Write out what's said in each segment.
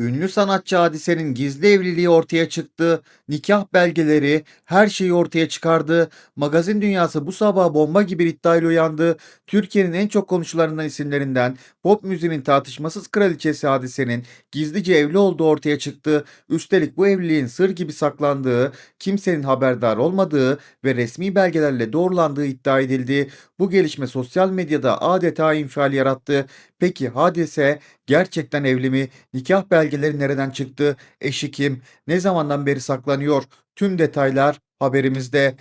Ünlü sanatçı Hadise'nin gizli evliliği ortaya çıktı. Nikah belgeleri her şeyi ortaya çıkardı. Magazin dünyası bu sabah bomba gibi iddiayla uyandı. Türkiye'nin en çok konuşulanından isimlerinden pop müziğinin tartışmasız kraliçesi Hadise'nin gizlice evli olduğu ortaya çıktı. Üstelik bu evliliğin sır gibi saklandığı, kimsenin haberdar olmadığı ve resmi belgelerle doğrulandığı iddia edildi. Bu gelişme sosyal medyada adeta infial yarattı. Peki Hadise gerçekten evli mi? Nikah belgeleri nereden çıktı? Eşi kim? Ne zamandan beri saklanıyor? Tüm detaylar haberimizde.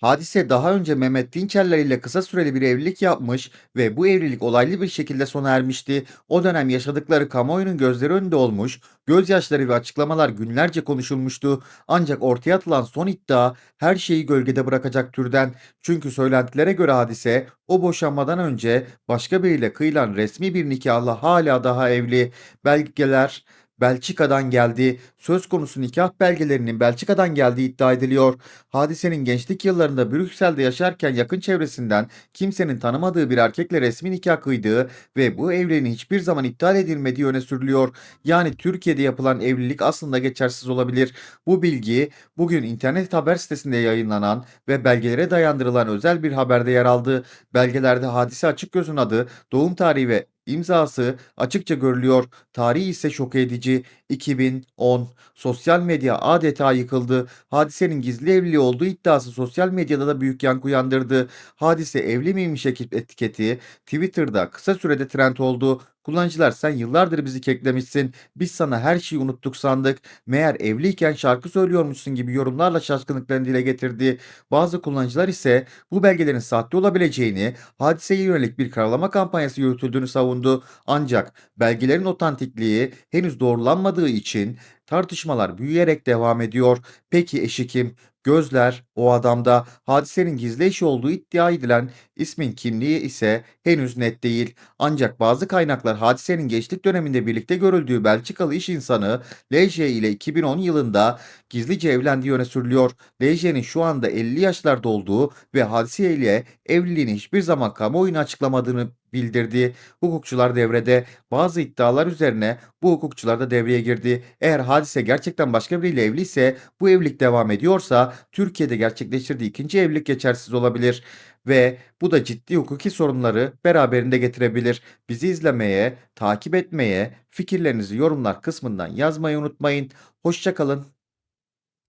Hadise daha önce Mehmet Dinçerler ile kısa süreli bir evlilik yapmış ve bu evlilik olaylı bir şekilde sona ermişti. O dönem yaşadıkları kamuoyunun gözleri önünde olmuş, gözyaşları ve açıklamalar günlerce konuşulmuştu. Ancak ortaya atılan son iddia her şeyi gölgede bırakacak türden. Çünkü söylentilere göre hadise o boşanmadan önce başka biriyle kıyılan resmi bir nikahla hala daha evli. Belgeler Belçika'dan geldi. Söz konusu nikah belgelerinin Belçika'dan geldiği iddia ediliyor. Hadisenin gençlik yıllarında Brüksel'de yaşarken yakın çevresinden kimsenin tanımadığı bir erkekle resmi nikah kıydığı ve bu evliliğin hiçbir zaman iptal edilmediği öne sürülüyor. Yani Türkiye'de yapılan evlilik aslında geçersiz olabilir. Bu bilgi bugün internet haber sitesinde yayınlanan ve belgelere dayandırılan özel bir haberde yer aldı. Belgelerde hadise açık gözün adı, doğum tarihi ve imzası açıkça görülüyor. Tarihi ise şok edici. 2010. Sosyal medya adeta yıkıldı. Hadisenin gizli evliliği olduğu iddiası sosyal medyada da büyük yankı uyandırdı. Hadise evli miymiş etiketi Twitter'da kısa sürede trend oldu. Kullanıcılar sen yıllardır bizi keklemişsin. Biz sana her şeyi unuttuk sandık. Meğer evliyken şarkı söylüyormuşsun gibi yorumlarla şaşkınlıklarını dile getirdi. Bazı kullanıcılar ise bu belgelerin sahte olabileceğini, hadiseye yönelik bir karalama kampanyası yürütüldüğünü savundu. Ancak belgelerin otantikliği henüz doğrulanmadığı için tartışmalar büyüyerek devam ediyor. Peki eşi kim? Gözler o adamda hadisenin gizli eşi olduğu iddia edilen ismin kimliği ise henüz net değil. Ancak bazı kaynaklar hadisenin gençlik döneminde birlikte görüldüğü Belçikalı iş insanı Leje ile 2010 yılında gizlice evlendiği öne sürülüyor. Leje'nin şu anda 50 yaşlarda olduğu ve hadise ile evliliğini hiçbir zaman kamuoyuna açıklamadığını bildirdi. Hukukçular devrede. Bazı iddialar üzerine bu hukukçular da devreye girdi. Eğer hadise gerçekten başka biriyle evliyse bu evlilik devam ediyorsa Türkiye'de gerçekleştirdiği ikinci evlilik geçersiz olabilir ve bu da ciddi hukuki sorunları beraberinde getirebilir. Bizi izlemeye, takip etmeye, fikirlerinizi yorumlar kısmından yazmayı unutmayın. Hoşçakalın.